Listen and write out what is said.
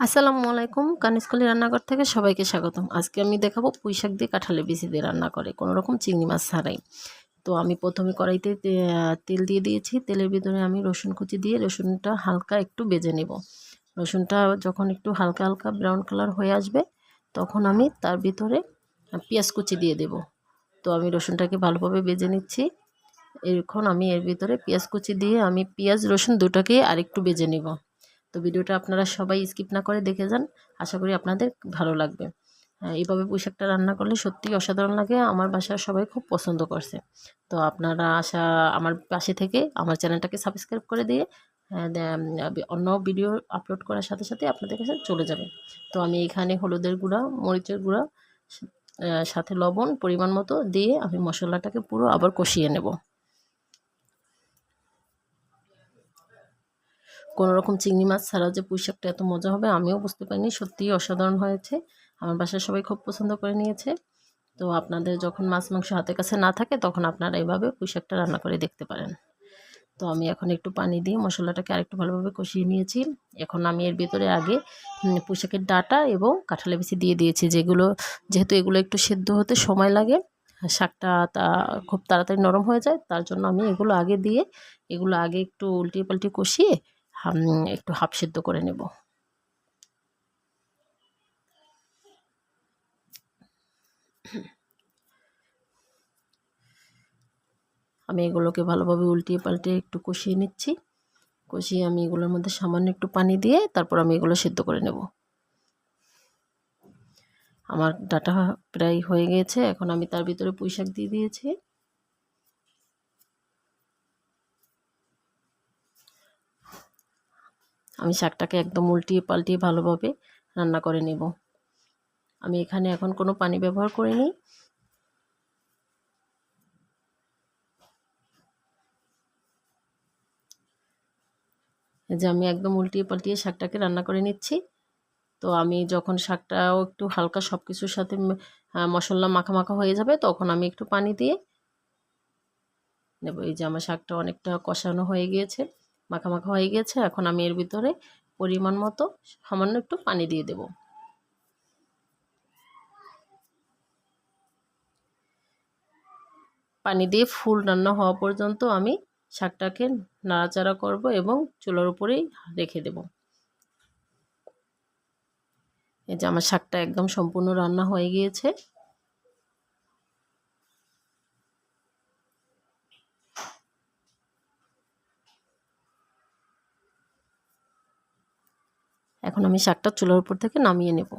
আসসালামু আলাইকুম, কানিস্কলি রান্নাঘর থেকে সবাইকে স্বাগতম। আজকে আমি দেখাবো পুঁই শাক দিয়ে কাঁঠালে বিচি দিয়ে রান্না করে কোনো রকম চিংড়ি মাছ ছাড়াই। তো আমি প্রথমে কড়াইতে তেল দিয়ে দিয়েছি, তেলের ভিতরে আমি রসুন কুচি দিয়ে রসুনটা হালকা একটু বেজে নেব। রসুনটা যখন একটু হালকা হালকা ব্রাউন কালার হয়ে আসবে, তখন আমি তার ভিতরে পেঁয়াজ কুচি দিয়ে দেব। তো আমি রসুনটাকে ভালোভাবে বেজে নিচ্ছি। এখন আমি এর ভিতরে পেঁয়াজ কুচি দিয়ে আমি পেঁয়াজ রসুন দুটাকে আরেকটু বেজে নেব। তো ভিডিওটা আপনারা সবাই স্কিপ না করে দেখে যান। আশা করি আপনাদের ভালো লাগবে। হ্যাঁ, এইভাবে পুঁইশাকটা রান্না করলে সত্যিই অসাধারণ লাগে। আমার বাসার সবাই খুব পছন্দ করছে। তো আপনারা আশা আমার পাশে থেকে আমার চ্যানেলটাকে সাবস্ক্রাইব করে দিয়ে হ্যাঁ, অন্য ভিডিও আপলোড করার সাথে সাথে আপনাদের কাছে চলে যাবে। তো আমি এখানে হলুদের গুঁড়া মরিচের গুঁড়া সাথে লবণ পরিমাণ মতো দিয়ে আমি মশলাটাকে পুরো আবার কষিয়ে নেব। রকম চিংড়ি মাছ ছাড়া যে পুঁই শাকটা এত মজা হবে, আমিও বুঝতে পারিনি। সত্যিই অসাধারণ হয়েছে। আমার বাসায় সবাই খুব পছন্দ করে নিয়েছে। তো আপনাদের যখন মাছ মাংস হাতের কাছে না থাকে, তখন আপনারা এইভাবে পুঁই শাকটা রান্না করে দেখতে পারেন। তো আমি এখন একটু পানি দিয়ে মশলাটাকে আরেকটু ভালোভাবে কষিয়ে নিয়েছি। এখন আমি এর ভিতরে আগে পুঁই শাকের ডাটা এবং কাঁঠালে বেশি দিয়ে দিয়েছি, যেগুলো, যেহেতু এগুলো একটু সেদ্ধ হতে সময় লাগে, শাকটা তা, খুব তাড়াতাড়ি নরম হয়ে যায়, তার জন্য আমি এগুলো আগে দিয়ে, এগুলো আগে একটু উল্টিয়ে পাল্টিয়ে কষিয়ে একটু হাফ সেদ্ধ করে নেব। আমি এগুলোকে ভালোভাবে উল্টিয়ে পাল্টে একটু কষিয়ে নিচ্ছি। কষিয়ে আমি এগুলোর মধ্যে সামান্য একটু পানি দিয়ে তারপর আমি এগুলো সেদ্ধ করে নেব। আমার ডাটা প্রায় হয়ে গেছে, এখন আমি তার ভিতরে পুঁই শাক দিয়ে দিয়েছি। আমি শাকটাকে একদম উল্টিয়ে পাল্টিয়ে ভালোভাবে রান্না করে নেব। আমি এখানে এখন কোনো পানি ব্যবহার করিনি। যে আমি একদম উল্টিয়ে পাল্টিয়ে শাকটাকে রান্না করে নিচ্ছি। তো আমি যখন শাকটাও একটু হালকা সব কিছুর সাথে মশলা মাখা মাখা হয়ে যাবে তখন আমি একটু পানি দিয়ে নেব। এই যে আমার শাকটা অনেকটা কষানো হয়ে গিয়েছে। মাখা মাখা হয়ে গেছে, এখন আমি এর ভিতরে পরিমাণ মতো সামান্য একটু পানি দিয়ে দেব। পানি দিয়ে ফুল রান্না হওয়া পর্যন্ত আমি শাকটাকে নাড়াচাড়া করব এবং চুলার উপরেই রেখে দেব। এই যে আমার শাকটা একদম সম্পূর্ণ রান্না হয়ে গিয়েছে। এখন আমি শাকটা চুলার উপর থেকে নামিয়ে নেব।